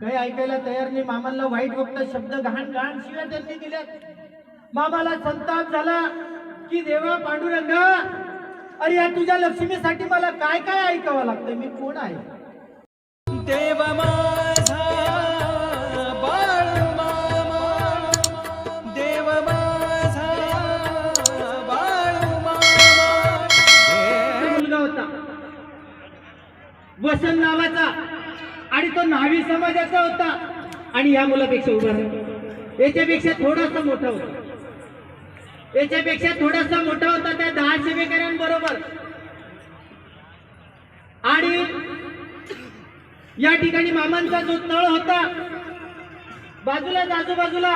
काही ऐकायला तयार नाही. मामाला वाईट फक्त शब्द घाण घाण शिव्या त्यांनी दिल्यात. मामाला संताप झाला की देवा पांडुरंगा अरे या तुझ्या लक्ष्मीसाठी मला काय काय ऐकावं लागतं मी कोण आहे? देव माझा बाळू मामा देव माझा बाळू मामा एक मुलगा होता. वसंत नावाचा. आणि तो न्हावी समाजाचा होता. आणि या मुलापेक्षा उभा राहा. याच्यापेक्षा थोडासा मोठा होता. याच्यापेक्षा थोडासा मोठा होता त्या दहा शिवेकऱ्यांबरोबर. आणि या ठिकाणी मामांचा जो तळ होता बाजूला आजूबाजूला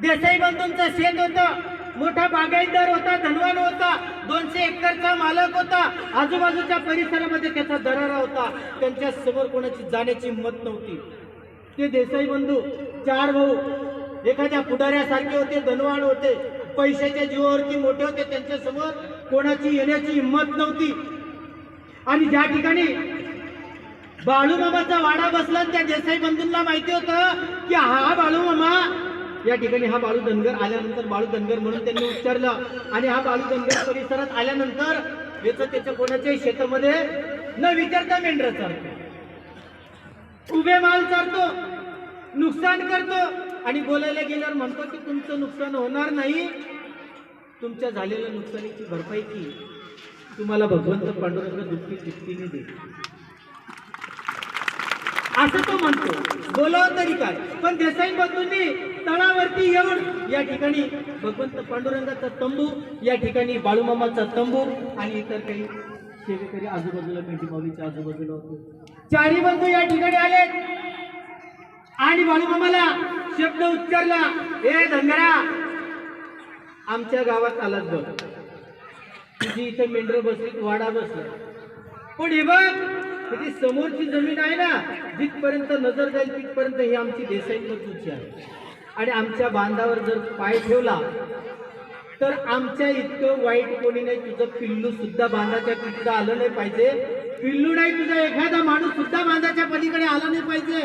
देसाई बंधूंचं शेत होतं. मोठा बागायतदार होता धनवान होता दोनशे एकरचा मालक होता. आजूबाजूच्या परिसरामध्ये त्याचा दरारा होता. त्यांच्यासमोर कोणाची जाण्याची हिंमत नव्हती. ते देसाई बंधू चार भाऊ एखाद्या पुढाऱ्यासारखे होते धनवान होते. पैशाच्या जीवावरती मोठे होते. त्यांच्यासमोर कोणाची येण्याची हिंमत नव्हती. आणि ज्या ठिकाणी बाळूमामाचा वाडा बसला त्या देसाई बंधूंना माहिती होतं की हा बाळूमामा या ठिकाणी हा बाळू धनगर आल्यानंतर बाळू धनगर म्हणून त्यांनी उच्चारलं. आणि हा बाळू धनगर परिसरात आल्यानंतर याचं त्याच्या कोणाच्याही शेतामध्ये न विचारता मेंढर चालतो उभे माल चालतो नुकसान करतो आणि बोलायला गेल्यावर म्हणतो की तुमचं नुकसान होणार नाही. तुमच्या झालेल्या नुकसानीची भरपाई की तुम्हाला भगवंत पांडुरंग दुःखी दुःखीने दे असं तो म्हणतो. बोलावं तरी काय? पण देसाई बंधूंनी तळावरती येऊन या ठिकाणी भगवंत पांडुरंगाचा तंबू या ठिकाणी बाळूमामाचा तंबू आणि इतर काही सेवेकरी आजूबाजूला मेंढी माऊलीच्या आजूबाजूला होते. चारी बंधू या ठिकाणी आले आणि बाळूमामाला शब्द उच्चारला हे धनगरा आमच्या गावात आलात बघ. तुझी इथे मेंढर बसली वाडा बसला. पण हे बघ समोरची जमीन आहे ना जिथपर्यंत नजर जाईल तिथपर्यंत ही आमची देसाई बंधूची आहे. आणि आमच्या बांधावर जर पाय ठेवला तर आमच्या इतकं वाईट कोणी नाही तुझं पिल्लू सुद्धा बांधाच्या पलीकडे आलं नाही पाहिजे. पिल्लू नाही तुझा एखादा माणूस सुद्धा बांधाच्या पलीकडे आला नाही पाहिजे.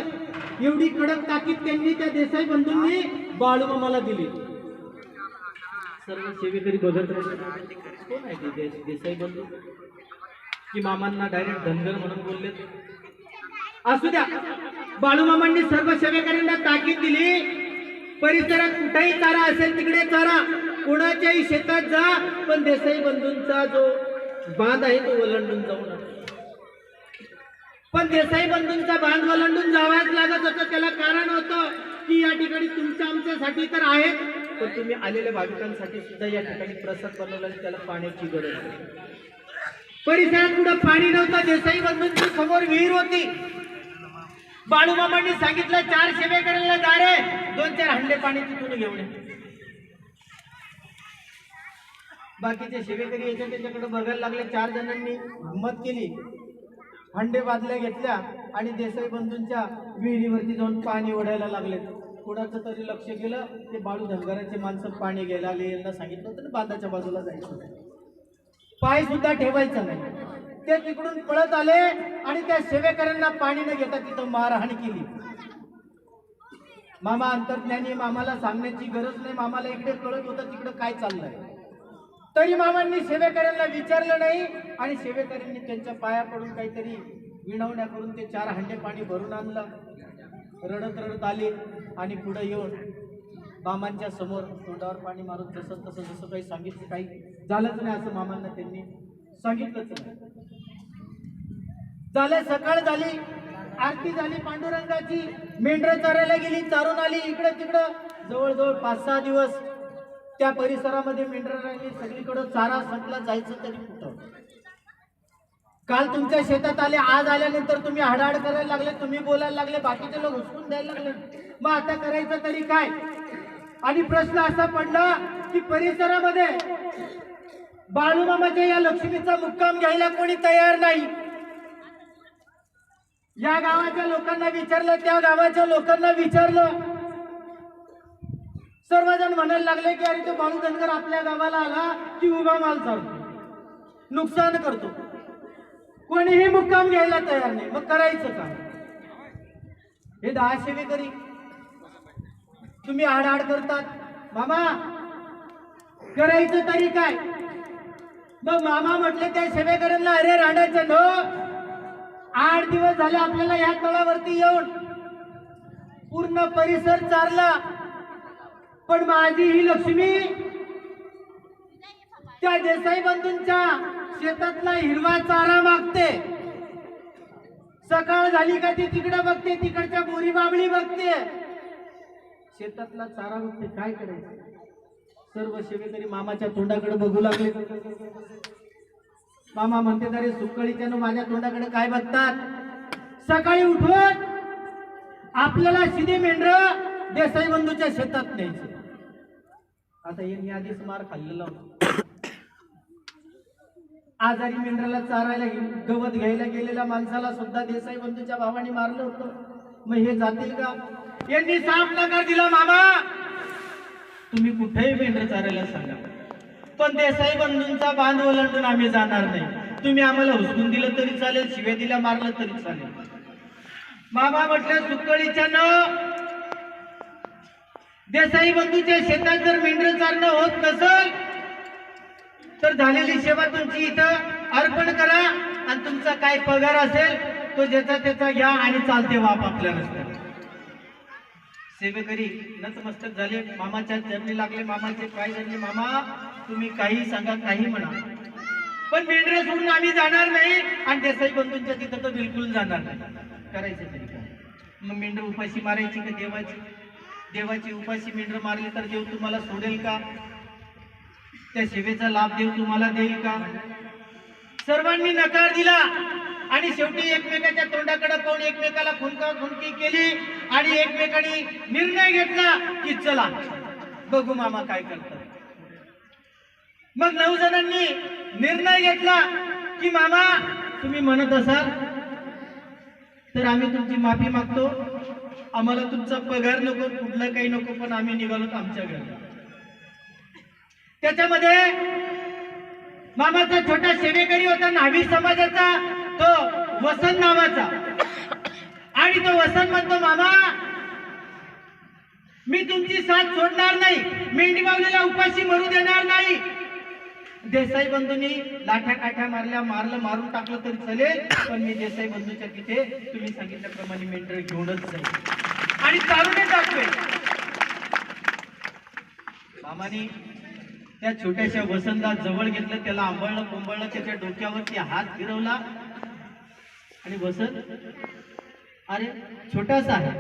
एवढी कडक ताकीद त्यांनी त्या देसाई बंधूंनी बाळूमामाला दिली. सर्व सेवेकरी बघत कोण आहे ते देसाई बंधू? की मामांना डायरेक्ट धनगर म्हणून बोलले असू द्या. बाळूमामांनी सर्व सेवेकरींना ताकीद दिली. परिसरात कुठेही चारा असेल तिकडे चारा. कोणाच्याही शेतात जा पण देसाई बंधूंचा जो बांध आहे तो ओलांडून जाऊ नका. पण देसाई बंधूंचा बांध ओलांडून जावाच लागत होतं त्याला कारण होतं की या ठिकाणी तुमच्या आमच्यासाठी तर आहेत पण तुम्ही आलेल्या भाविकांसाठी सुद्धा या ठिकाणी प्रसाद बनवला त्याला पाण्याची गरज आहे. परिसरात कुठं पाणी नव्हतं देसाई बंधूंची समोर विहीर होती. बाळूमामांनी सांगितलं चार सेवेकऱ्यांना जा रे. दोन चार हंडे पाणी तिथून घेऊन बाकीचे सेवेकरी याच्या त्याच्याकडे बघायला लागले चार जणांनी हिंमत केली. हंडे बादल्या घेतल्या आणि देसाई बंधूंच्या विहिरीवरती जाऊन पाणी ओढायला लागले. कोणाचं तरी लक्ष गेलं ते बाळू धनगराचे माणसं पाणी घ्यायला आले यांना सांगितलं होतं बांधाच्या बाजूला जायचं पाय सुद्धा ठेवायचा नाही. ते तिकडून पळत आले आणि त्या सेवेकऱ्यांना पाणी न घेता तिथं मारहाण केली. मामा अंतर्ज्ञानी मामाला सांगण्याची गरज नाही मामाला इकडे कळत होतं तिकडं काय चाललंय. तरी मामांनी सेवेकऱ्यांना विचारलं नाही आणि सेवेकऱ्यांनी त्यांच्या पाया पडून काहीतरी विणवण्या करून ते चार हंडे पाणी भरून आणलं. रडत रडत आले आणि पुढे येऊन मामांच्या समोर तोंडावर पाणी मारून जसं तसं जसं काही सांगितलं काही झालंच नाही असं मामांना त्यांनी सांगितलंच नाही. झालं सकाळ झाली आरती झाली पांडुरंगाची मेंढरं चरायला गेली चारून आली इकडं तिकडं. जवळजवळ पाच सहा दिवस त्या परिसरामध्ये मेंढरं राहिली सगळीकडं चारा संपला जायचं तरी कुठं? काल तुमच्या शेतात आले आज आल्यानंतर तुम्ही हाडाहाड करायला लागले तुम्ही बोलायला लागले बाकीचे लोक हुसकून द्यायला लागले. मग आता करायचं तरी काय? आणि प्रश्न असा पडला की परिसरामध्ये बाळूमामाच्या या लक्ष्मीचा मुक्काम घ्यायला कोणी तयार नाही. या गावाच्या लोकांना विचारलं त्या गावाच्या लोकांना विचारलं. सर्वजण म्हणायला लागले की अरे तो भाऊ धनगर आपल्या गावाला आला की उभा माल चालतो. नुकसान करतो. कोणीही मुक्काम घ्यायला तयार नाही. मग करायचं काय? हे दहा सेवेकरी तुम्ही आडाआड करतात. मामा करायचं तरी काय? मग मामा म्हटले त्या सेवेकऱ्यांना अरे राहण्याचं न आठ दिवस झाले आपल्याला या तळावरती येऊन. पूर्ण परिसर चारला. पण माझी ही लक्ष्मी त्या देसाई बंधूंच्या शेतातला हिरवा चारा मागते. सकाळ झाली का ती तिकडे बघते तिकडच्या बोरी बाबळी बघते. शेतातला चारा बघते काय करायचं? सर्व शेवेकरी मामाच्या तोंडाकडे बघू लागले. मामा म्हणते तरी सुकळीच्या माझ्या तोंडाकडे काय बघतात? सकाळी उठून आपल्याला शिदे मेंढर देसाई बंधूच्या शेतात न्यायचे. आता यांनी आधीच मार खाल्लेला आजारी मेंढराला चारायला गवत घ्यायला गेलेल्या माणसाला सुद्धा देसाई बंधूच्या भावाने मारलं होतं. मग हे जातील का? यांनी साफ नकार दिला मामा! तुम्ही कुठेही मेंढर चारायला सांगा. पण देसाई बंधूंचा बांध ओलांडून आम्ही जाणार नाही. तुम्ही आम्हाला हुसकून दिलं तरी चालेल शिव्या दिल्या मारलं तरी चालेल. मामा म्हटलं सुकळीच्या न देसाई बंधूच्या शेतात जर मेंढर चारणं होत नसल तर झालेली सेवा तुमची इथं अर्पण करा आणि तुमचा काय पगार असेल तो ज्याचा त्याचा घ्या आणि चालते वाप आपल्या रस्त्यावर. सेवेकरी नतमस्तक झाले. मामाच्या चरणी लागले मामाचे पाय धरले मामा तुम्ही काही सांगा काही म्हणा. पण मेंढरे सोडून आम्ही जाणार नाही आणि देसाई बंधूंच्या तिथं तर बिलकुल जाणार नाही. करायचं तरी काय? मग मेंढर उपाशी मारायची का देवाची? देवाची उपाशी मेंढर मारली तर देव तुम्हाला सोडेल का? त्या सेवेचा लाभ देव तुम्हाला देईल का? सर्वांनी नकार दिला आणि शेवटी एकमेकाच्या तोंडाकडे पाहून एकमेकाला खुनका खुनकी केली आणि एकमेकांनी निर्णय घेतला की चला बघू मामा काय करतात. मग नऊ जणांनी निर्णय घेतला की मामा तुम्ही म्हणत असाल तर आम्ही तुमची माफी मागतो. आम्हाला तुमचा पगार नको कुठलं काही नको पण आम्ही निघालो आमच्या घरी. त्याच्यामध्ये मामाचा छोटा सेवेकरी होता नावी समाजाचा तो वसंत नावाचा आणि तो वसंत म्हणतो मामा मी तुमची साथ सोडणार नाही. मेंढी बावलीला उपाशी मरू देणार नाही. देसाई बंधूंनी लाठ्या काठ्या मारल्या मारलं मारून टाकलं तरी चालेल पण मी देसाई बंधूच्या तिथे तुम्ही सांगितल्याप्रमाणे मेंढर घेऊनच जाईल. आणि चालूनच दाखवेल. मामाने त्या छोट्याशा वसंतला जवळ घेतलं त्याला आंबळलं कोंबळलं त्याच्या डोक्यावरती हात फिरवला. आणि वसंत अरे छोटासा आहे.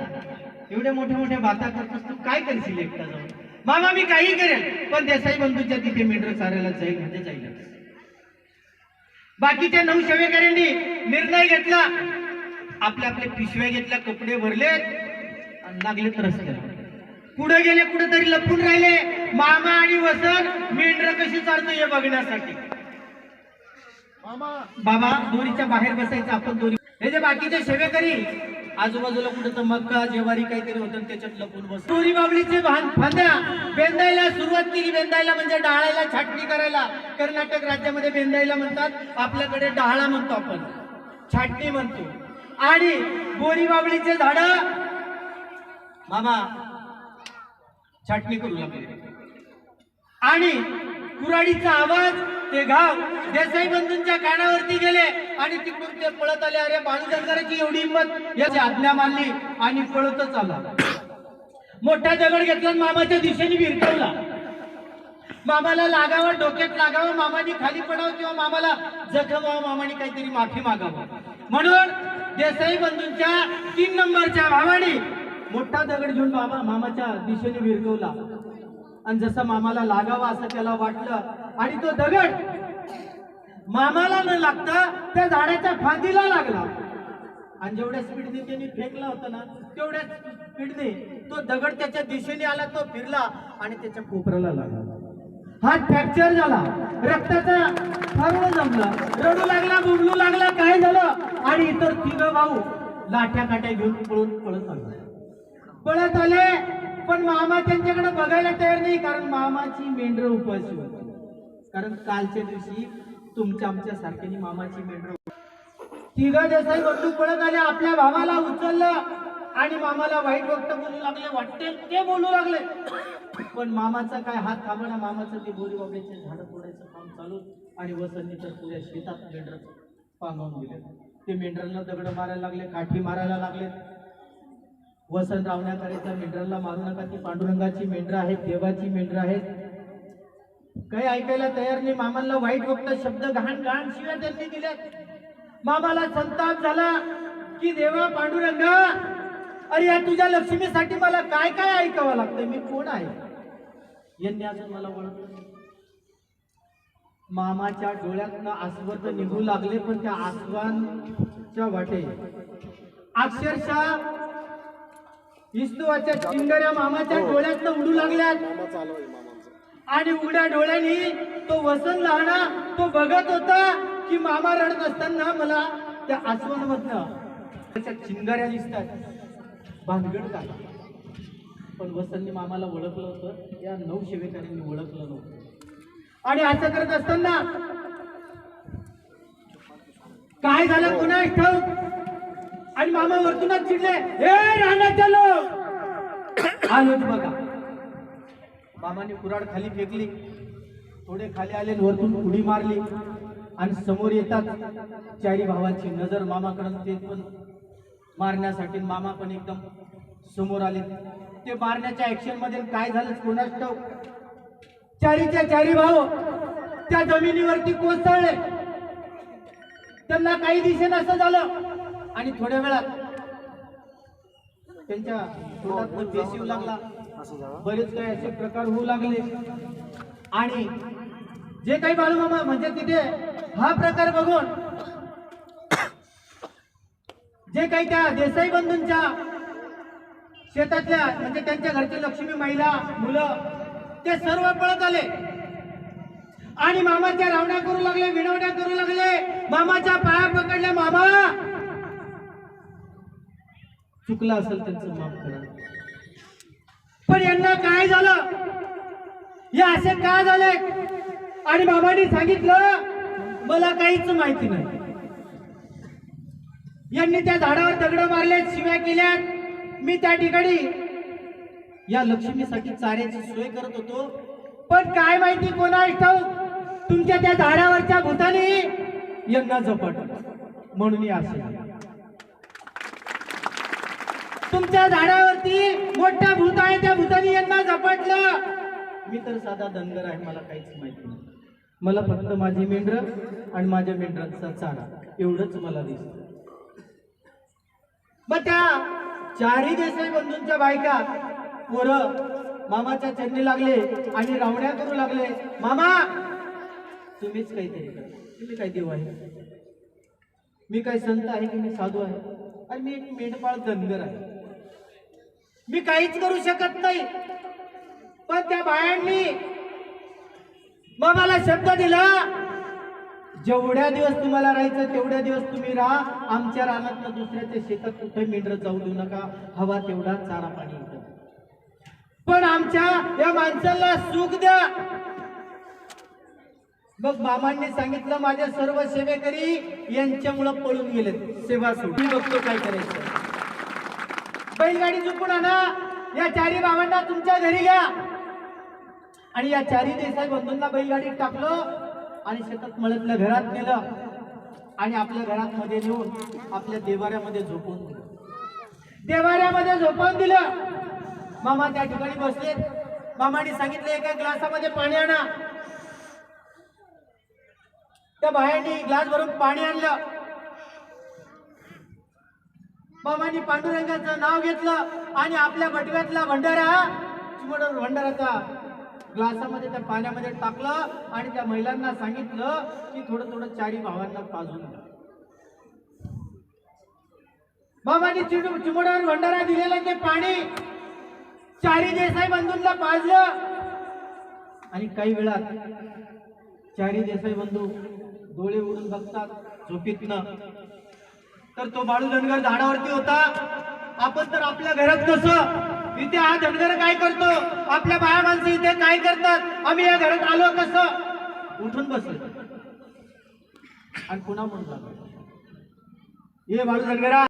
एवढ्या मोठ्या मोठ्या बाता करतोस तू काय करशील एकटा जाऊन? मामा मी काही करेल. पण देसाई बंधूच्या तिथे मेंढर चारायला जाईल म्हणजे जाईल. बाकीच्या नऊ सेवेकऱ्यांनी निर्णय घेतला. आपल्या आपल्या पिशव्या घेतल्या कपडे भरले आणि लागलेत रस्त्याला पुढे गेले कुठेतरी लपून राहिले. मामा आणि वसंत मेंढर कशी चालतो हे बघण्यासाठी. मामा. बाबा दोरीच्या बाहेर बसायचं आपण दोरी हे जे बाकीचे सेवेकरी आजूबाजूला कुठं तर मक्का जेवारी काहीतरी होतं त्याच्यात लपून बस. चोरी बाबळीचे फांद्या. बेंदायला सुरुवात केली बेंदायला म्हणजे डाळायला छाटणी करायला. कर्नाटक राज्यामध्ये बेंदायला म्हणतात आपल्याकडे डाळा म्हणतो आपण. छाटणी म्हणतो. आणि बोरी बाबळीचे झाड. मामा छाटणी करू लागले आणि कुराडीचा आवाज. ते गाव देसाई बंधूंच्या कानावरती गेले आणि तिकडून ते पळत आले. अरे बाळू दंगाराची एवढी हिंमत. याची आज्ञा मानली आणि पळतच आला. मोठा दगड घेतला मामाच्या दिशेने विरकवला. मामाला लागावं डोक्यात लागावं मामानी खाली पडावं किंवा मामाला जखम मामाने काहीतरी माफी मागावं. म्हणून देसाई बंधूंच्या तीन नंबरच्या भावाने मोठा दगड घेऊन बाबा मामाच्या दिशेने विरकवला. आणि जसं मामाला लागावा असं त्याला वाटलं. आणि तो दगड मामाला न लागता त्या झाडाच्या फांदीला लागला. आणि जेवढ्या स्पीडने त्यांनी फेकला होता ना तेवढ्या स्पीडने तो दगड त्याच्या दिशेने आला तो फिरला आणि त्याच्या कोपऱ्याला लागला. हात फ्रॅक्चर झाला. रक्ताचा फारुळ जमला. रडू लागला बुबलू लागला काय झालं? आणि इतर तिघ भाऊ लाठ्या काट्या घेऊन पळून पळत आले. पळत आले. पण मामा त्यांच्याकडे बघायला तयार नाही कारण मामाची मेंढर उपवासी होती. कारण कालच्या दिवशी तुमच्या आमच्या सारख्यानी मामाची मेंढर तिघा देसाई बंदूक पळत आले आपल्या भावाला उचललं आणि मामाला वाईट वक्त बोलू लागले वाटते ते बोलू लागले. पण मामाचा काय हात थांबणा मामाचं ते बोरी बाबेचे झाडं तोडायचं काम चालू आणि वसंतनी तर पुऱ्या शेतात मेंढर पांगवून दिले. ते मेंढरांना दगड मारायला लागले काठी मारायला लागले. वसन रावण्याकरिता मेंढरांना मारू नका. ती पांडुरंगाची मेंढरं आहेत देवाची मेंढर आहेत. काही ऐकायला तयार नाही. मामाला वाईट वक्त शब्द घाण घाण शिव्या त्यांनी दिल्या मामाला संताप झाला की देवा पांडुरंगा अरे या तुझ्या लक्ष्मीसाठी मला काय काय ऐकावं लागतंय? मी कोण आहे? यांनी अजून मला ओळखलं मामाच्या डोळ्यातनं आसवत निघू लागले पण त्या आसवांच्या वाटे अक्षरशः विष्णुवाच्या चिंगऱ्या मामाच्या उडू लागल्यात. मामा चालू आहे मामांचं. आणि उघड्या डोळ्यांनी तो वसंत लहाना तो बघत होता की मामा रडत असताना मला त्या आसवनमधनं त्याच्या चिंगाऱ्या दिसतात. भानगड काय? पण वसंतनी मामाला ओळखलं होतं. या नऊ सेवेकऱ्यांनी ओळखलं नव्हतं. आणि असं करत असताना काय झालं? पुन्हा ठाऊक आणि मामा वरतूनच चिडले. हे राहण्याच्या लोक. आलोच बघा. मामाने कुराड खाली फेकली. थोडे खाली आले वरतून उडी मारली. आणि समोर येतात चारी भावांची नजर मामाकडून ते पण मारण्यासाठी मामा पण एकदम समोर आले. ते मारण्याच्या ऍक्शनमध्ये काय झालं कोणाच ठाऊक? चारीच्या चारी भाव त्या जमिनीवरती कोसळले. त्यांना काही दिसे नसं झालं. आणि थोड्या वेळात त्यांच्या तोंडात पेश येऊ लागला. बरेच काही असे प्रकार होऊ लागले. आणि जे काही बाळूमामा म्हणजे तिथे हा प्रकार बघून जे काही त्या देसाई बंधूंच्या शेतातल्या म्हणजे त्यांच्या घरचे लक्ष्मी महिला मुलं ते सर्व पळत आले. आणि मामाच्या रावण्या करू लागले विनवण्या करू लागले. मामाच्या पाया पकडल्या मामा! चुकलं असेल त्यांचं माफ करा. पण यांना काय झालं? हे असे का झाले? आणि बाबांनी सांगितलं मला काहीच माहिती नाही. यांनी त्या झाडावर दगड मारले शिव्या केल्यात. मी त्या ठिकाणी या लक्ष्मीसाठी चाऱ्याची सोय करत होतो. पण काय माहिती कोणा ठाऊक तुमच्या त्या झाडावरच्या भूताने यांना झपट म्हणून मी असे तुमच्या झाडावरती मोठा भूत आहे त्या भूताने यांना झपाटलं. मी तर साधा धनगर आहे मला काहीच माहिती नाही. मला फक्त माझी मेंढर आणि माझ्या मेंढरांचा चारा एवढंच मला दिसत. मग त्या चारही देसाई बंधूंच्या बायका पोरं मामाच्या चरणी लागले आणि रावण्या करू लागले. मामा! तुम्हीच काहीतरी करा. तुम्ही काय देव आहे? मी काय संत आहे की मी साधू आहे? आणि मी एक मेंढपाळ धनगर आहे. मी काहीच करू शकत नाही. पण त्या बायांनी मग मला शब्द दिला जेवढ्या दिवस तुम्हाला राहायचं तेवढ्या दिवस तुम्ही राहा आमच्या रानात दुसऱ्याच्या शेतात कुठे मेंढर जाऊ देऊ नका हवा तेवढा चारा पाणी इथं. पण आमच्या या माणसाला सुख द्या. मग मामांनी सांगितलं माझ्या सर्व सेवेकरी यांच्यामुळं पळून गेले सेवा सोडून बघतो काय करायचं. बैलगाडी चुकून आणा. या चारी बाबांना तुमच्या घरी घ्या. आणि या चारी देसाई बंधूंना बैलगाडीत टाकलं आणि शेतात मळतल्या घरात नेलं. आणि आपल्या घरात मध्ये नेऊन आपल्या देवाऱ्यामध्ये झोपवून दिलं. देवाऱ्यामध्ये झोपवून दिलं. मामा त्या ठिकाणी बसले मामाने सांगितलं एका ग्लासामध्ये पाणी आणा. त्या बायांनी ग्लास भरून पाणी आणलं. बाबांनी पांडुरंगाचं नाव घेतलं आणि आपल्या बटव्यातला भंडारा चिमडवर भंडाराचा ग्लासामध्ये त्या पाण्यामध्ये टाकलं आणि त्या महिलांना सांगितलं की थोडं थोडं चारी भावांना पाजून द्या मामाने चिडू चिमडावर भंडारा दिलेलं ते पाणी चारी देसाई बंधूंना पाजलं. आणि काही वेळात चारी देसाई बंधू डोळे उडून बघतात झोपीतनं तर तो बाळू धनगर झाडावरती होता. आपण तर आपल्या घरात कसं? इथे हा धनगर काय करतो? आपल्या बाया माणसं इथे काय करतात? आम्ही या घरात आलो कसं? उठून बसलो. आणि पुन्हा म्हणून ये बाळू धनगरा.